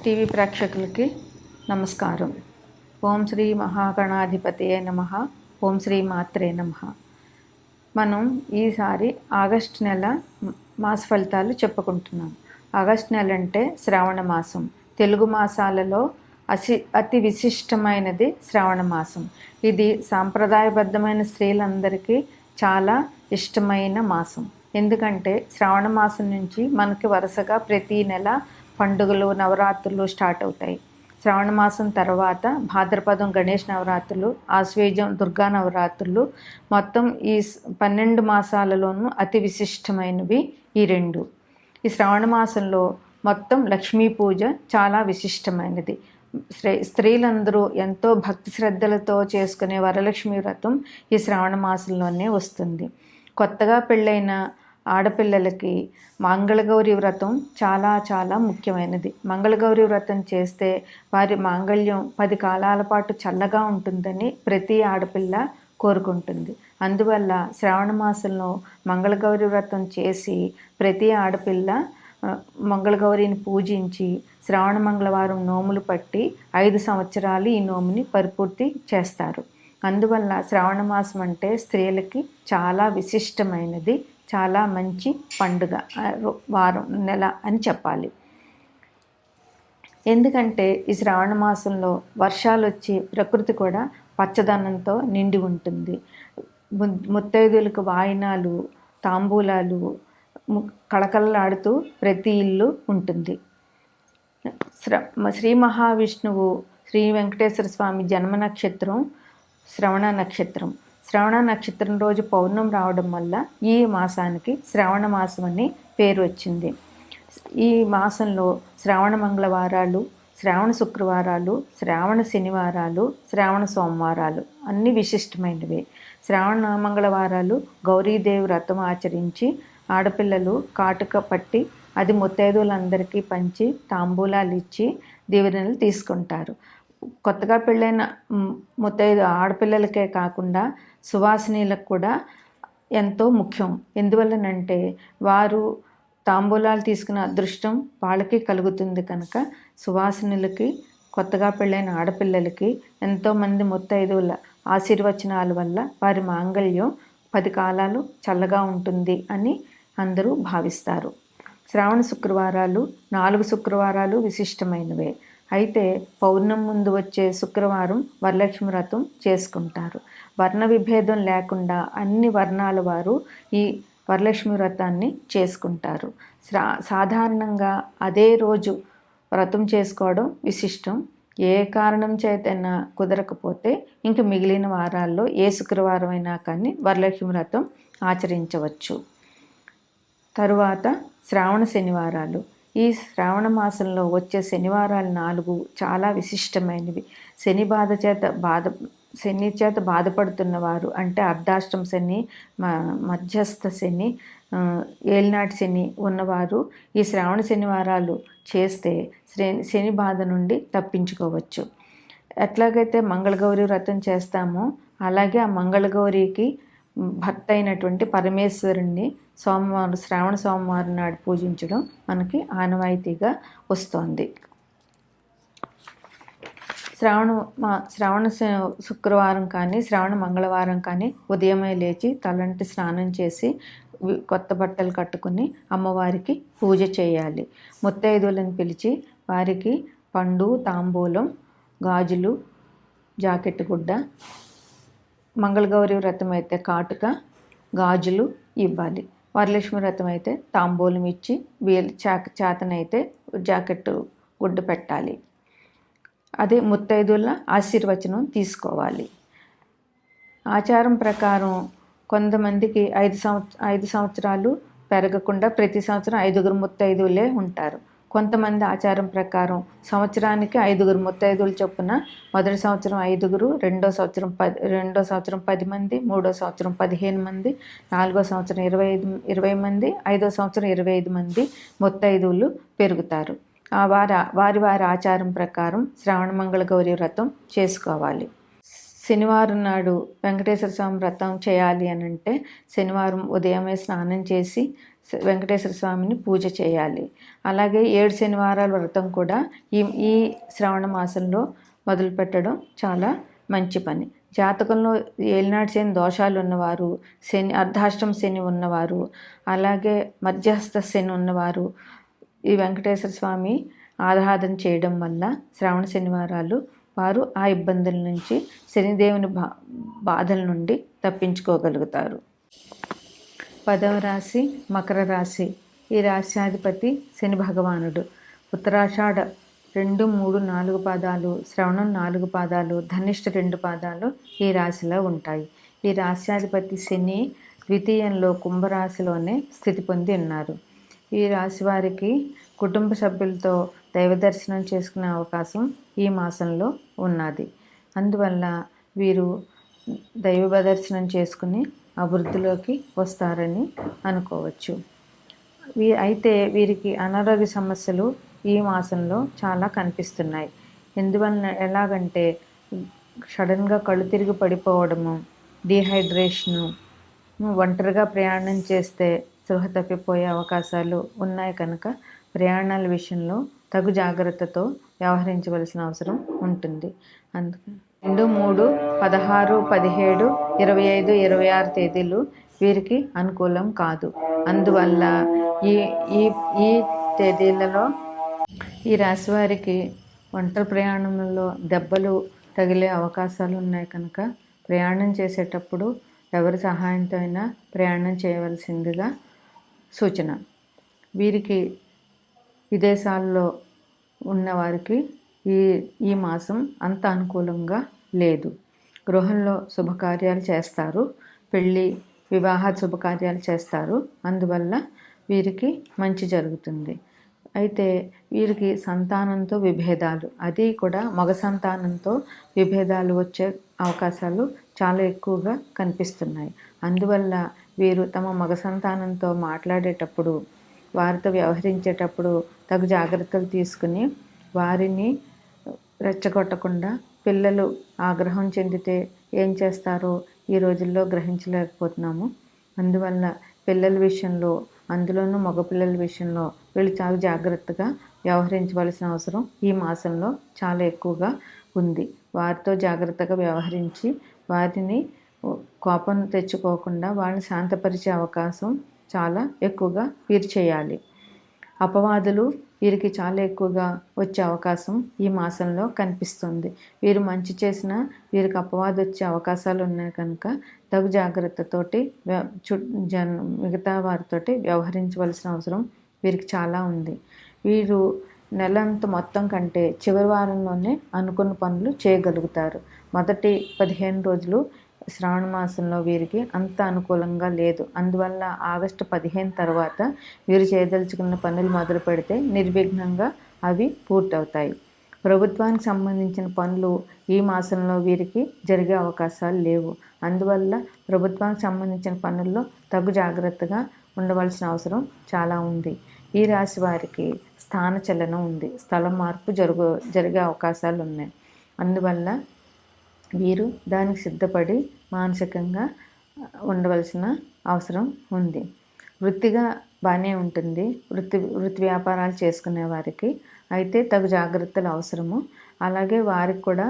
TV ప్రేక్షకులకి నమస్కారం. ఓం శ్రీ మహాగణాధిపతియే నమ. ఓం శ్రీ మాత్రే నమ. మనం ఈసారి ఆగస్ట్ నెల మాస ఫలితాలు చెప్పుకుంటున్నాం. ఆగస్ట్ నెల అంటే శ్రావణ మాసం. తెలుగు మాసాలలో అసి అతి విశిష్టమైనది శ్రావణ మాసం. ఇది సాంప్రదాయబద్ధమైన స్త్రీలందరికీ చాలా ఇష్టమైన మాసం. ఎందుకంటే శ్రావణ మాసం నుంచి మనకి వరుసగా ప్రతి నెల పండుగలు నవరాత్రులు స్టార్ట్ అవుతాయి. శ్రావణ మాసం తర్వాత భాద్రపదం గణేష్ నవరాత్రులు ఆశ్వేజం దుర్గా నవరాత్రులు మొత్తం ఈ పన్నెండు మాసాలలోనూ అతి విశిష్టమైనవి ఈ రెండు. ఈ శ్రావణ మాసంలో మొత్తం లక్ష్మీ పూజ చాలా విశిష్టమైనది. స్త్రీ స్త్రీలందరూ ఎంతో భక్తి శ్రద్ధలతో చేసుకునే వరలక్ష్మి వ్రతం ఈ శ్రావణ మాసంలోనే వస్తుంది. కొత్తగా పెళ్ళైన ఆడపిల్లలకి మంగళగౌరి వ్రతం చాలా చాలా ముఖ్యమైనది. మంగళగౌరి వ్రతం చేస్తే వారి మాంగళ్యం పది కాలాల పాటు చల్లగా ఉంటుందని ప్రతి ఆడపిల్ల కోరుకుంటుంది. అందువల్ల శ్రావణ మాసంలో మంగళగౌరి వ్రతం చేసి ప్రతి ఆడపిల్ల మంగళగౌరిని పూజించి శ్రావణ మంగళవారం నోములు పట్టి ఐదు సంవత్సరాలు ఈ నోముని పరిపూర్తి చేస్తారు. అందువల్ల శ్రావణ మాసం అంటే స్త్రీలకి చాలా విశిష్టమైనది. చాలా మంచి పండుగ వారం నెల అని చెప్పాలి. ఎందుకంటే ఈ శ్రావణ మాసంలో వర్షాలు వచ్చి ప్రకృతి కూడా పచ్చదనంతో నిండి ఉంటుంది. ము- ముత్తైదులకు వాయినాలు తాంబూలాలు కళకళలాడుతూ ప్రతి ఇల్లు ఉంటుంది. శ్ర- శ్రీ మహావిష్ణువు శ్రీ వెంకటేశ్వర స్వామి జన్మ నక్షత్రం శ్రవణ నక్షత్రం. శ్రవణ నక్షత్రం రోజు పౌర్ణం రావడం వల్ల ఈ మాసానికి శ్రావణ మాసం అని పేరు వచ్చింది. ఈ మాసంలో శ్రావణ మంగళవారాలు శ్రావణ శుక్రవారాలు శ్రావణ శనివారాలు శ్రావణ సోమవారాలు అన్ని విశిష్టమైనవి. శ్రావణ మంగళవారాలు గౌరీదేవి వ్రతం ఆచరించి ఆడపిల్లలు కాటుక పట్టి అది ముత్తైదులందరికీ పంచి తాంబూలాలు ఇచ్చి దీవెనలు తీసుకుంటారు. కొత్తగా పెళ్ళైన ముత్తైదు ఆడపిల్లలకే కాకుండా సువాసినీలకు కూడా ఎంతో ముఖ్యం. ఎందువల్లనంటే వారు తాంబూలాలు తీసుకున్న అదృష్టం వాళ్ళకి కలుగుతుంది కనుక సువాసినులకి కొత్తగా పెళ్ళైన ఆడపిల్లలకి ఎంతోమంది ముత్తైదువుల ఆశీర్వచనాల వల్ల వారి మాంగళ్యం పది కాలాలు చల్లగా ఉంటుంది అని అందరూ భావిస్తారు. శ్రావణ శుక్రవారాలు నాలుగు శుక్రవారాలు విశిష్టమైనవే. అయితే పౌర్ణం ముందు వచ్చే శుక్రవారం వరలక్ష్మి వ్రతం చేసుకుంటారు. వర్ణ విభేదం లేకుండా అన్ని వర్ణాల వారు ఈ వరలక్ష్మి వ్రతాన్ని చేసుకుంటారు. సాధారణంగా అదే రోజు వ్రతం చేసుకోవడం విశిష్టం. ఏ కారణం చేతైనా కుదరకపోతే ఇంక మిగిలిన వారాల్లో ఏ శుక్రవారం అయినా కానీ వరలక్ష్మి వ్రతం ఆచరించవచ్చు. తరువాత శ్రావణ శనివారాలు. ఈ శ్రావణ మాసంలో వచ్చే శనివారాలు నాలుగు చాలా విశిష్టమైనవి. శని బాధ చేత బాధ శని చేత బాధపడుతున్న వారు అంటే అర్ధాష్టం శని మ- మధ్యస్థ శని ఏలినాటి శని ఉన్నవారు ఈ శ్రావణ శనివారాలు చేస్తే శని శని బాధ నుండి తప్పించుకోవచ్చు. ఎట్లాగైతే మంగళగౌరి వ్రతం చేస్తామో అలాగే ఆ మంగళగౌరికి భర్త అయినటువంటి పరమేశ్వరుణ్ణి సోమవారం శ్రావణ సోమవారం నాడు పూజించడం మనకి ఆనవాయితీగా వస్తోంది. శ్రావణ మా శ్రావణ శ- శుక్రవారం కానీ శ్రావణ మంగళవారం కానీ ఉదయమే లేచి తలంటి స్నానం చేసి కొత్త బట్టలు కట్టుకుని అమ్మవారికి పూజ చేయాలి. ముత్తైదువులను పిలిచి వారికి పండు తాంబూలం గాజులు జాకెట్ గుడ్డ మంగళగౌరి వ్రతం అయితే కాటుక గాజులు ఇవ్వాలి. వరలక్ష్మి వ్రతం అయితే తాంబూలం ఇచ్చి వీలు చాక చేతనైతే జాకెట్ గుడ్డు పెట్టాలి. అదే ముత్తైదుల ఆశీర్వచనం తీసుకోవాలి. ఆచారం ప్రకారం కొంతమందికి ఐదు సంవత్స ఐదు సంవత్సరాలు పెరగకుండా ప్రతి సంవత్సరం ఐదుగురు ముత్తైదువులే ఉంటారు. కొంతమంది ఆచారం ప్రకారం సంవత్సరానికి ఐదుగురు ముత్తైదువులు చొప్పున మొదటి సంవత్సరం ఐదుగురు రెండో సంవత్సరం పది రెండో సంవత్సరం పది మంది మూడో సంవత్సరం పదిహేను మంది నాలుగో సంవత్సరం ఇరవై ఐదు ఇరవై మంది ఐదో సంవత్సరం ఇరవై ఐదు మంది ముత్తైదువులు పెరుగుతారు. ఆ వారి వారి వారి ఆచారం ప్రకారం శ్రావణ మంగళ గౌరి వ్రతం చేసుకోవాలి. శనివారం నాడు వెంకటేశ్వర స్వామి వ్రతం చేయాలి అని అంటే శనివారం ఉదయమే స్నానం చేసి వెంకటేశ్వర స్వామిని పూజ చేయాలి. అలాగే ఏడు శనివారాల వ్రతం కూడా ఈ ఈ శ్రావణ మాసంలో మొదలు పెట్టడం చాలా మంచి పని. జాతకంలో ఏలినాటి శని దోషాలు ఉన్నవారు శని అర్ధాష్టం శని ఉన్నవారు అలాగే మధ్యస్థ శని ఉన్నవారు ఈ వెంకటేశ్వర స్వామి ఆరాధన చేయడం వల్ల శ్రావణ శనివారాలు వారు ఆ ఇబ్బందుల నుంచి శనిదేవుని బా బాధల నుండి తప్పించుకోగలుగుతారు. పదవ రాశి మకర రాశి. ఈ రాశ్యాధిపతి శని భగవానుడు. ఉత్తరాషాఢ రెండు మూడు నాలుగు పాదాలు శ్రవణం నాలుగు పాదాలు ధనిష్ట రెండు పాదాలు ఈ రాశిలో ఉంటాయి. ఈ రాశ్యాధిపతి శని ద్వితీయంలో కుంభరాశిలోనే స్థితి పొంది ఉన్నారు. ఈ రాశి వారికి కుటుంబ సభ్యులతో దైవ దర్శనం చేసుకునే అవకాశం ఈ మాసంలో ఉన్నది. అందువల్ల వీరు దైవ దర్శనం చేసుకుని అభివృద్ధిలోకి వస్తారని అనుకోవచ్చు. వీ అయితే వీరికి అనారోగ్య సమస్యలు ఈ మాసంలో చాలా కనిపిస్తున్నాయి. ఎందువలన ఎలాగంటే సడన్గా కళ్ళు తిరిగి పడిపోవడము డీహైడ్రేషను ఒంటరిగా ప్రయాణం చేస్తే స్పృహ తప్పిపోయే అవకాశాలు ఉన్నాయి కనుక ప్రయాణాల విషయంలో తగు జాగ్రత్తతో వ్యవహరించవలసిన అవసరం ఉంటుంది. అందుకే రెండు మూడు పదహారు పదిహేడు ఇరవై ఐదు ఇరవై ఆరు తేదీలు వీరికి అనుకూలం కాదు. అందువల్ల ఈ ఈ ఈ తేదీలలో ఈ రాశి వారికి ఒంటరి ప్రయాణంలో దెబ్బలు తగిలే అవకాశాలు ఉన్నాయి కనుక ప్రయాణం చేసేటప్పుడు ఎవరి సహాయంతో అయినా ప్రయాణం చేయవలసిందిగా సూచన. వీరికి విదేశాల్లో ఉన్నవారికి ఈ ఈ మాసం అంత అనుకూలంగా లేదు. గృహంలో శుభకార్యాలు చేస్తారు. పెళ్ళి వివాహ శుభకార్యాలు చేస్తారు. అందువల్ల వీరికి మంచి జరుగుతుంది. అయితే వీరికి సంతానంతో విభేదాలు అది కూడా మగ సంతానంతో విభేదాలు వచ్చే అవకాశాలు చాలా ఎక్కువగా కనిపిస్తున్నాయి. అందువల్ల వీరు తమ మగ సంతానంతో మాట్లాడేటప్పుడు వారితో వ్యవహరించేటప్పుడు తగు జాగ్రత్తలు తీసుకుని వారిని రెచ్చగొట్టకుండా పిల్లలు ఆగ్రహం చెందితే ఏం చేస్తారో ఈ రోజుల్లో గ్రహించలేకపోతున్నాము. అందువల్ల పిల్లల విషయంలో అందులోనూ మగపిల్లల విషయంలో వీళ్ళు చాలా జాగ్రత్తగా వ్యవహరించవలసిన అవసరం ఈ మాసంలో చాలా ఎక్కువగా ఉంది. వారితో జాగ్రత్తగా వ్యవహరించి వారిని కోపం తెచ్చుకోకుండా వాళ్ళని శాంతపరిచే అవకాశం చాలా ఎక్కువగా వీరు చేయాలి. అపవాదులు వీరికి చాలా ఎక్కువగా వచ్చే అవకాశం ఈ మాసంలో కనిపిస్తుంది. వీరు మంచి చేసినా వీరికి అపవాదు వచ్చే అవకాశాలు ఉన్నాయి కనుక తగు జాగ్రత్తతోటి చు జన్ మిగతా వారితోటి వ్యవహరించవలసిన అవసరం వీరికి చాలా ఉంది. వీరు నెలంత మొత్తం కంటే చివరి వారంలోనే అనుకున్న పనులు చేయగలుగుతారు. మొదటి పదిహేను రోజులు శ్రావణ మాసంలో వీరికి అంత అనుకూలంగా లేదు. అందువల్ల ఆగస్టు పదిహేను తర్వాత వీరు చేయదలుచుకున్న పనులు మొదలు పెడితే నిర్విఘ్నంగా అవి పూర్తవుతాయి. ప్రభుత్వానికి సంబంధించిన పనులు ఈ మాసంలో వీరికి జరిగే అవకాశాలు లేవు. అందువల్ల ప్రభుత్వానికి సంబంధించిన పనుల్లో తగు జాగ్రత్తగా ఉండవలసిన అవసరం చాలా ఉంది. ఈ రాశి వారికి స్థాన చలనం ఉంది. స్థలం మార్పు జరుగు జరిగే అవకాశాలు ఉన్నాయి. అందువల్ల వీరు దానికి సిద్ధపడి మానసికంగా ఉండవలసిన అవసరం ఉంది. వృత్తిగా బాగానే ఉంటుంది. వృత్తి వృత్తి వ్యాపారాలు చేసుకునే వారికి అయితే తగు జాగ్రత్తలు అవసరము. అలాగే వారికి కూడా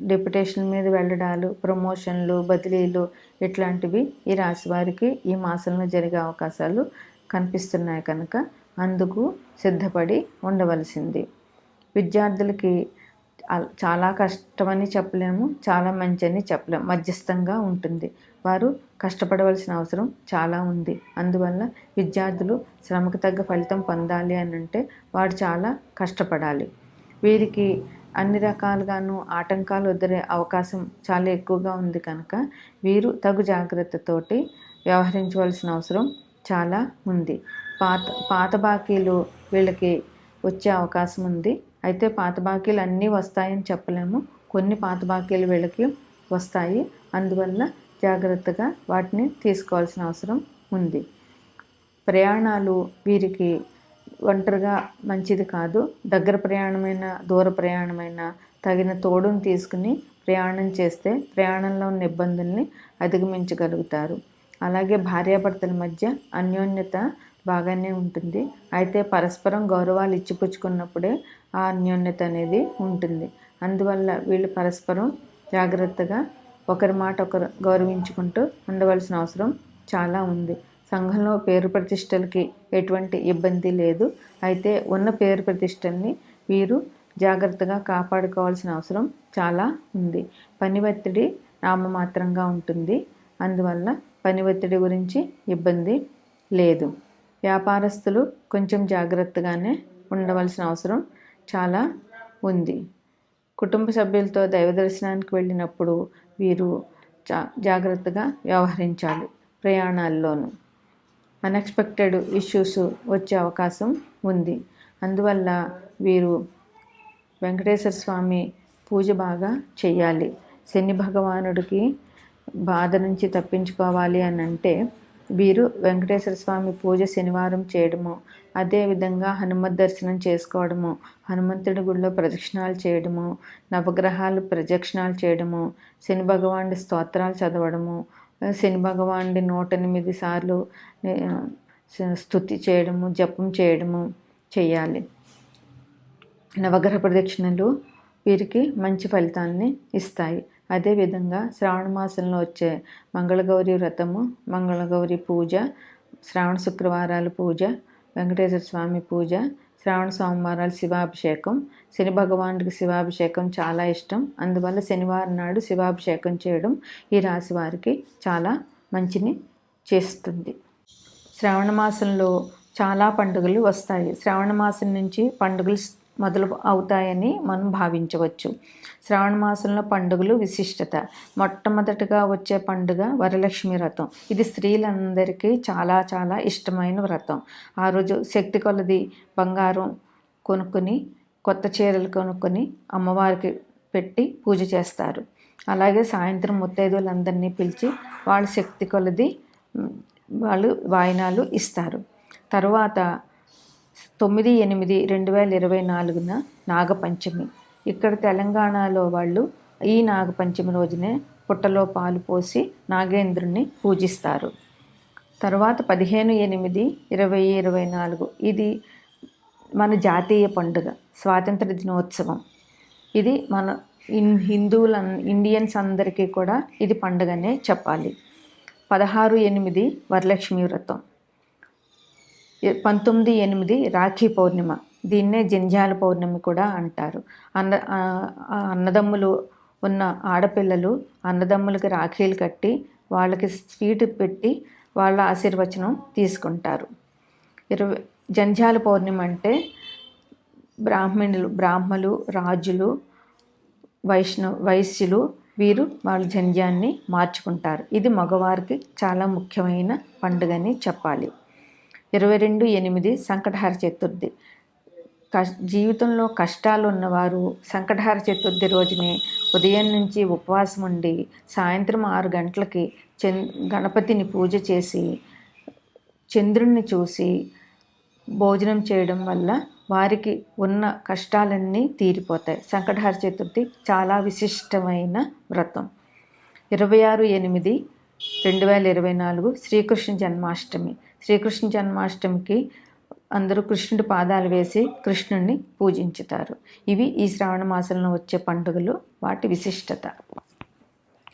డెప్యుటేషన్ మీద వెళ్ళడాలు ప్రమోషన్లు బదిలీలు ఇట్లాంటివి ఈ రాశి వారికి ఈ మాసంలో జరిగే అవకాశాలు కనిపిస్తున్నాయి కనుక అందుకు సిద్ధపడి ఉండవలసింది. విద్యార్థులకి చాలా కష్టమని చెప్పలేము చాలా మంచి అని చెప్పలేము మధ్యస్థంగా ఉంటుంది. వారు కష్టపడవలసిన అవసరం చాలా ఉంది. అందువల్ల విద్యార్థులు శ్రమకు తగ్గ ఫలితం పొందాలి అని అంటే వారు చాలా కష్టపడాలి. వీరికి అన్ని రకాలుగాను ఆటంకాలు ఎదురే అవకాశం చాలా ఎక్కువగా ఉంది కనుక వీరు తగు జాగ్రత్తతోటి వ్యవహరించవలసిన అవసరం చాలా ఉంది. పాత పాత బాకీలు వీళ్ళకి వచ్చే అవకాశం ఉంది. అయితే పాత బాకీలు అన్నీ వస్తాయని చెప్పలేము. కొన్ని పాత బాకీలు వీళ్ళకి వస్తాయి. అందువల్ల జాగ్రత్తగా వాటిని తీసుకోవాల్సిన అవసరం ఉంది. ప్రయాణాలు వీరికి ఒంటరిగా మంచిది కాదు. దగ్గర ప్రయాణమైన దూర ప్రయాణమైన తగిన తోడును తీసుకుని ప్రయాణం చేస్తే ప్రయాణంలో ఉన్న ఇబ్బందుల్ని అధిగమించగలుగుతారు. అలాగే భార్యాభర్తల మధ్య అన్యోన్యత బాగానే ఉంటుంది. అయితే పరస్పరం గౌరవాలు ఇచ్చిపుచ్చుకున్నప్పుడే ఆ అన్యోన్యత అనేది ఉంటుంది. అందువల్ల వీళ్ళు పరస్పరం జాగ్రత్తగా ఒకరి మాట ఒకరు గౌరవించుకుంటూ ఉండవలసిన అవసరం చాలా ఉంది. సంఘంలో పేరు ప్రతిష్టలకి ఎటువంటి ఇబ్బంది లేదు. అయితే ఉన్న పేరు ప్రతిష్టల్ని వీరు జాగ్రత్తగా కాపాడుకోవాల్సిన అవసరం చాలా ఉంది. పని ఒత్తిడి నామమాత్రంగా ఉంటుంది. అందువల్ల పని ఒత్తిడి గురించి ఇబ్బంది లేదు. వ్యాపారస్తులు కొంచెం జాగ్రత్తగానే ఉండవలసిన అవసరం చాలా ఉంది. కుటుంబ సభ్యులతో దైవ దర్శనానికి వెళ్ళినప్పుడు వీరు జా జాగ్రత్తగా వ్యవహరించాలి ప్రయాణాల్లోనూ. అన్ఎక్స్పెక్టెడ్ ఇష్యూస్ వచ్చే అవకాశం ఉంది. అందువల్ల వీరు వెంకటేశ్వర స్వామి పూజ బాగా చేయాలి. శని భగవానుడికి బాధ నుంచి తప్పించుకోవాలి అని అంటే వీరు వెంకటేశ్వర స్వామి పూజ శనివారం చేయడము అదేవిధంగా హనుమత్ దర్శనం చేసుకోవడము హనుమంతుడి గుడిలో ప్రదక్షిణాలు చేయడము నవగ్రహాలు ప్రదక్షిణాలు చేయడము శని భగవానుడి స్తోత్రాలు చదవడము శని భగవానుడి నూట ఎనిమిది సార్లు స్థుతి చేయడము జపం చేయడము చేయాలి నవగ్రహ ప్రదక్షిణలు వీరికి మంచి ఫలితాన్ని ఇస్తాయి. అదేవిధంగా శ్రావణ మాసంలో వచ్చే మంగళగౌరి వ్రతము మంగళగౌరి పూజ శ్రావణ శుక్రవారాల పూజ వెంకటేశ్వర స్వామి పూజ శ్రావణ సోమవారాలు శివాభిషేకం శని భగవానుడికి శివాభిషేకం చాలా ఇష్టం. అందువల్ల శనివారం నాడు శివాభిషేకం చేయడం ఈ రాశి వారికి చాలా మంచిని చేస్తుంది. శ్రావణ మాసంలో చాలా పండుగలు వస్తాయి. శ్రావణ మాసం నుంచి పండుగలు మొదలు అవుతాయని మనం భావించవచ్చు. శ్రావణ మాసంలో పండుగలు విశిష్టత. మొట్టమొదటిగా వచ్చే పండుగ వరలక్ష్మి వ్రతం. ఇది స్త్రీలందరికీ చాలా చాలా ఇష్టమైన వ్రతం. ఆ రోజు శక్తి కొలది బంగారం కొనుక్కొని కొత్త చీరలు కొనుక్కొని అమ్మవారికి పెట్టి పూజ చేస్తారు. అలాగే సాయంత్రం ముత్తైదులందరినీ పిలిచి వాళ్ళ శక్తి కొలది వాళ్ళు వాయినాలు ఇస్తారు. తర్వాత తొమ్మిది ఎనిమిది రెండు వేల ఇరవై నాలుగున నాగపంచమి. ఇక్కడ తెలంగాణలో వాళ్ళు ఈ నాగపంచమి రోజునే పుట్టలో పాలు పోసి నాగేంద్రుణ్ణి పూజిస్తారు. తర్వాత పదిహేను ఎనిమిది ఇరవై ఇరవై నాలుగు. ఇది మన జాతీయ పండుగ స్వాతంత్ర దినోత్సవం. ఇది మన ఇన్ హిందువుల ఇండియన్స్ అందరికీ కూడా ఇది పండుగనే చెప్పాలి. పదహారు ఎనిమిది వరలక్ష్మి వ్రతం. పంతొమ్మిది ఎనిమిది రాఖీ పౌర్ణిమ. దీన్నే జంజాల పౌర్ణమి కూడా అంటారు. అన్న అన్నదమ్ములు ఉన్న ఆడపిల్లలు అన్నదమ్ములకి రాఖీలు కట్టి వాళ్ళకి స్వీట్ పెట్టి వాళ్ళ ఆశీర్వచనం తీసుకుంటారు. ఇరవై జంజాల పౌర్ణిమ అంటే బ్రాహ్మణులు బ్రాహ్మలు రాజులు వైష్ణవ వైశ్యులు వీరు వాళ్ళ జంధ్యాన్ని మార్చుకుంటారు. ఇది మగవారికి చాలా ముఖ్యమైన పండుగని చెప్పాలి. ఇరవై రెండు ఎనిమిది సంకటహార చతుర్థి. కష్ జీవితంలో కష్టాలు ఉన్నవారు సంకటహార చతుర్థి రోజునే ఉదయం నుంచి ఉపవాసం ఉండి సాయంత్రం ఆరు గంటలకి చంద్ గణపతిని పూజ చేసి చంద్రుణ్ణి చూసి భోజనం చేయడం వల్ల వారికి ఉన్న కష్టాలన్నీ తీరిపోతాయి. సంకటహార చతుర్థి చాలా విశిష్టమైన వ్రతం. ఇరవై ఆరు ఎనిమిది రెండు వేల ఇరవై నాలుగు శ్రీకృష్ణ జన్మాష్టమి. శ్రీకృష్ణ జన్మాష్టమికి అందరూ కృష్ణుడి పాదాలు వేసి కృష్ణుడిని పూజించుతారు. ఇవి ఈ శ్రావణ మాసంలో వచ్చే పండుగలు వాటి విశిష్టత.